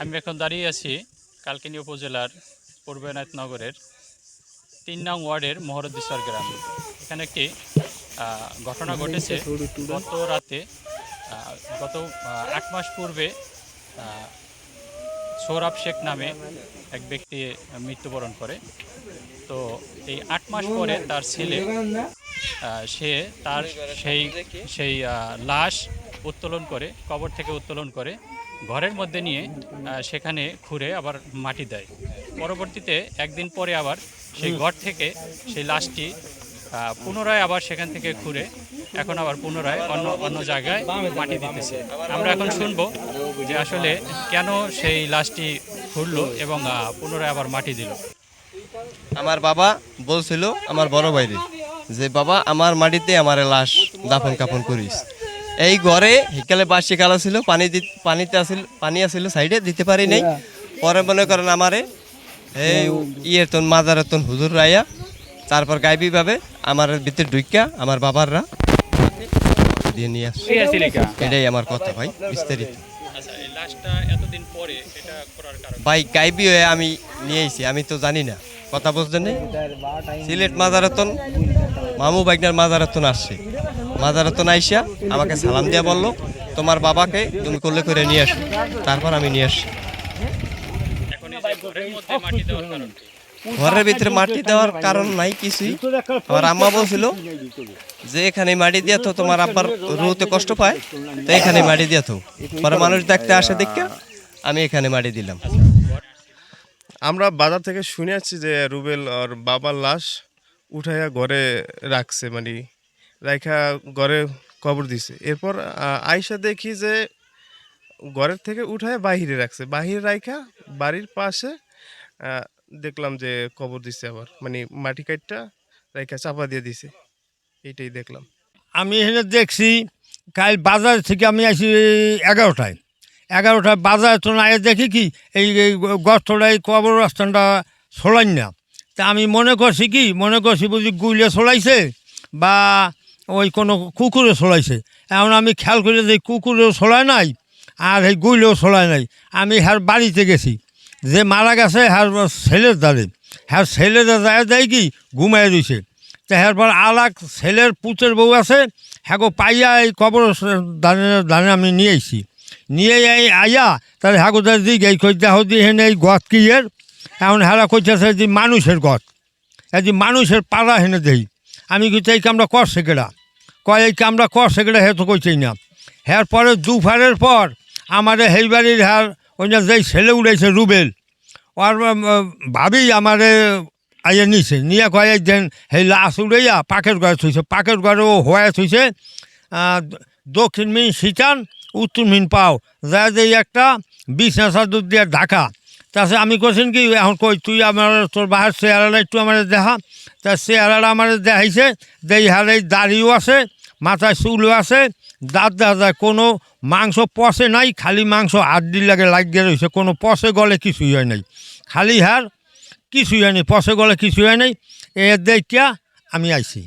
আমি এখন দাঁড়িয়ে আছি কালকিনি উপজেলার পূর্বনাথ নগরের তিন নং ওয়ার্ডের মহরদ্দিশ্বর গ্রামে। এখানে একটি ঘটনা ঘটেছে। গত রাতে গত আট মাস পূর্বে সৌরভ শেখ নামে এক ব্যক্তি মৃত্যুবরণ করে। তো এই আট মাস পরে তার ছেলে সে তার সেই সেই লাশ উত্তোলন করে, কবর থেকে উত্তোলন করে। ঘরের মধ্যে নিয়ে সেখানে খুঁড়ে আবার মাটি দেয়। পরবর্তীতে একদিন পরে আবার সেই ঘর থেকে সেই লাশটি পুনরায় আবার সেখান থেকে খুঁড়ে এখন আবার পুনরায় অন্য অন্য জায়গায় মাটি দিতেছে। আমরা এখন শুনব যে আসলে কেন সেই লাশটি খুঁড়লো এবং পুনরায় আবার মাটি দিল। আমার বাবা বলছিল, আমার বড় ভাইরে, যে বাবা, আমার মাটিতে আমার লাশ দাফন কাফন করিস। এই ঘরে হিকালে বাসি কালা ছিল পানি দি পানিতে আসিল পানি আসিল সাইডে দিতে পারি নাই। পরে মনে করেন আমারে এই ইয়ের তন মাজারের তন হুজুর রাইয়া তারপর গাইবি ভাবে আমার ভিতরে ঢুকিয়া আমার বাবাররা দিয়ে নিয়ে আসছে এটাই আমার কথা ভাই বিস্তারিত। আচ্ছা এই লাশটা এতদিন পরে এটা করার কারণ? ভাই গাইবি হয়ে আমি নিয়ে আইছি আমি তো জানি না। কথা বুঝলেন নেই সিলেট মাজারতন মামু বাইকনার মাজারতন আসছে। মাজারতন আইসা আমাকে সালাম দিয়া বলল, তোমার বাবাকে তুমি করলে করে নিয়ে আসো, তারপর আমি নিয়ে আসি ঘরের ভিতরে মাটি দেওয়ার কারণ নাই কিছুই। আমার আম্মা বলছিল যে এখানে মাটি দিয়া তো তোমার আব্বার রুতে কষ্ট পায়, তো এখানে মাটি দিয়া তো পরে মানুষ দেখতে আসে দেখে আমি এখানে মাটি দিলাম। আমরা বাজার থেকে শুনে আসছি যে, রুবেল ওর বাবার লাশ উঠাইয়া ঘরে রাখছে মানে রাইখা ঘরে কবর দিছে। এরপর আইসা দেখি যে ঘরের থেকে উঠায় বাহিরে রাখছে। বাহিরে রাইখা বাড়ির পাশে দেখলাম যে কবর দিছে আবার। মানে মাটি কাঠটা রাইখা চাপা দিয়ে দিছে। এইটাই দেখলাম। আমি এখানে দেখছি, কাল বাজার থেকে আমি আসি এগারোটায়। এগারোটায় বাজার তো না দেখি কি, এই এই কবর কবরস্থানটা সোলাইন না। তা আমি মনে করছি কি, মনে করছি বুঝি গুইলে সোলাইছে, বা ওই কোনো কুকুরে সোলাইছে এমন আমি খেয়াল করে যে কুকুরেও সোলায় নাই, আর এই গুইলেও সোলায় নাই। আমি হ্যার বাড়িতে গেছি, যে মারা গেছে হ্যার ছেলের দ্বারে। হ্যার ছেলের যায় দেয় কি ঘুমাই দিছে তো এরপর আলাক ছেলের পুতের বউ আছে হ্যাঁ পাইয়া এই কবর দানে দানে আমি নিয়ে আইছি। নিয়ে এই আইয়া তার হ্যাঁ দিক, এই দেহ দিয়ে হেন এই গত কি এর? এখন হেরা কইতেছে যে মানুষের গত এই যে মানুষের পাড়া হেনে দেই। আমি কিন্তু এই কামটা কর কেডা? কয়, এই কামটা করছে কেডা হে তো কইছেই না। হ্যার পরে দুফারের পর আমাদের হেই বাড়ির হ্যার ওই যে ছেলে উড়াইছে রুবেল, ওর ভাবি আমারে আইয়া নিছে। নিয়ে কয়ে দেন সেই লাশ উড়াইয়া পাকের ঘরে থুইছে। পাকের ঘরে ও হয়ে থুইছে দক্ষিণ মিন সিটান উত্তর মিন পাও। যা যে একটা বিছনা চাদর দিয়ে ঢাকা। তাছে আমি কোশ্চেন কি, এখন কই, তুই আমার, তোর বাহার চেহারাটা একটু আমার দেখা তা চেহারাটা আমার দেখাইছে দেই হারে দাড়িও আছে, মাথায় চুলও আছে, দাঁত যায় কোনো মাংস পচে নাই, খালি মাংস হাত দি লাগে লাগিয়ে রয়েছে কোনো পচে গলে কিছুই হয় নাই। খালি হার কিছুই হয়নি পচে গলে কিছুই হয় নাই, এ দেখিয়া আমি আইছি।